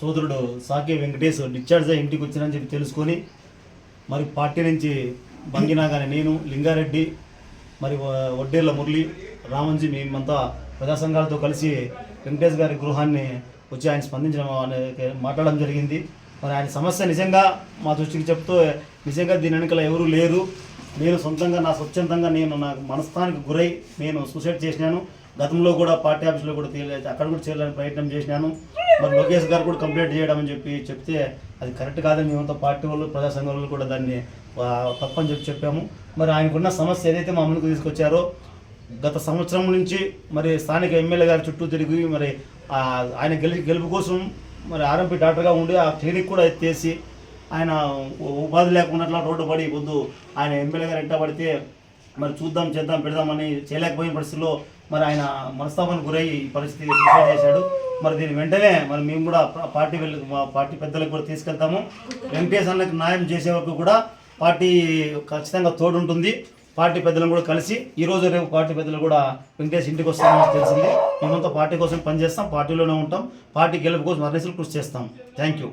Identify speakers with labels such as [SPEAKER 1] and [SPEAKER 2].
[SPEAKER 1] సోదరుడు సాకే వెంకటేష్ డిశ్చార్జ్ అయ్యి ఇంటికి వచ్చినని చెప్పి తెలుసుకొని మరి పార్టీ నుంచి బంగినా కానీ నేను లింగారెడ్డి మరి వడ్డేర్ల మురళి రామంజీ మేమంతా ప్రజా సంఘాలతో కలిసి వెంకటేష్ గారి గృహాన్ని వచ్చి ఆయన స్పందించడం మాట్లాడడం జరిగింది. మరి ఆయన సమస్య నిజంగా మా దృష్టికి చెప్తూ నిజంగా దీని వెనుకల ఎవరూ లేరు. నేను సొంతంగా నా స్వచ్ఛందంగా నేను నా మనస్థానికి గురై నేను సూసైడ్ చేసినాను. గతంలో కూడా పార్టీ ఆఫీస్లో కూడా అక్కడ కూడా చేయాలని ప్రయత్నం చేసినాను. మరి లోకేష్ గారు కూడా కంప్లైంట్ చేయడం అని చెప్పి చెప్తే అది కరెక్ట్ కాదని మేమంతా పార్టీ వాళ్ళు ప్రజా సంఘం వాళ్ళు కూడా దాన్ని తప్పని చెప్పి చెప్పాము. మరి ఆయనకున్న సమస్య ఏదైతే మా ముందుకు తీసుకొచ్చారో గత సంవత్సరం నుంచి మరి స్థానిక ఎమ్మెల్యే గారి చుట్టూ తిరిగి మరి ఆయన గెలి గెలుపు కోసం మరి ఆర్ఎంపీ డాక్టర్గా ఉండి ఆ క్లినిక్ కూడా ఎత్తేసి ఆయన ఉపాధి లేకుండా రోడ్డు పడి వద్దు ఆయన ఎమ్మెల్యే గారు ఎంట పడితే మరి చూద్దాం చేద్దాం పెడదామని చేయలేకపోయిన పరిస్థితిలో మరి ఆయన మనస్తాపానికి గురై ఈ పరిస్థితి సూసైడ్ చేశాడు. మరి దీని వెంటనే మరి మేము కూడా పార్టీ వెళ్ళి మా పార్టీ పెద్దలకు కూడా తీసుకెళ్తాము. వెంకటేష్ అన్నకి న్యాయం చేసే వరకు కూడా పార్టీ ఖచ్చితంగా తోడుంటుంది. పార్టీ పెద్దలను కూడా కలిసి ఈ రోజు రేపు పార్టీ పెద్దలు కూడా వెంకటేష్ ఇంటికి వస్తామని తెలిసింది. మేమంతా పార్టీ కోసం పనిచేస్తాం పార్టీలోనే ఉంటాం. పార్టీ గెలుపు కోసం అర్నేసులు కృషి చేస్తాం. Thank you.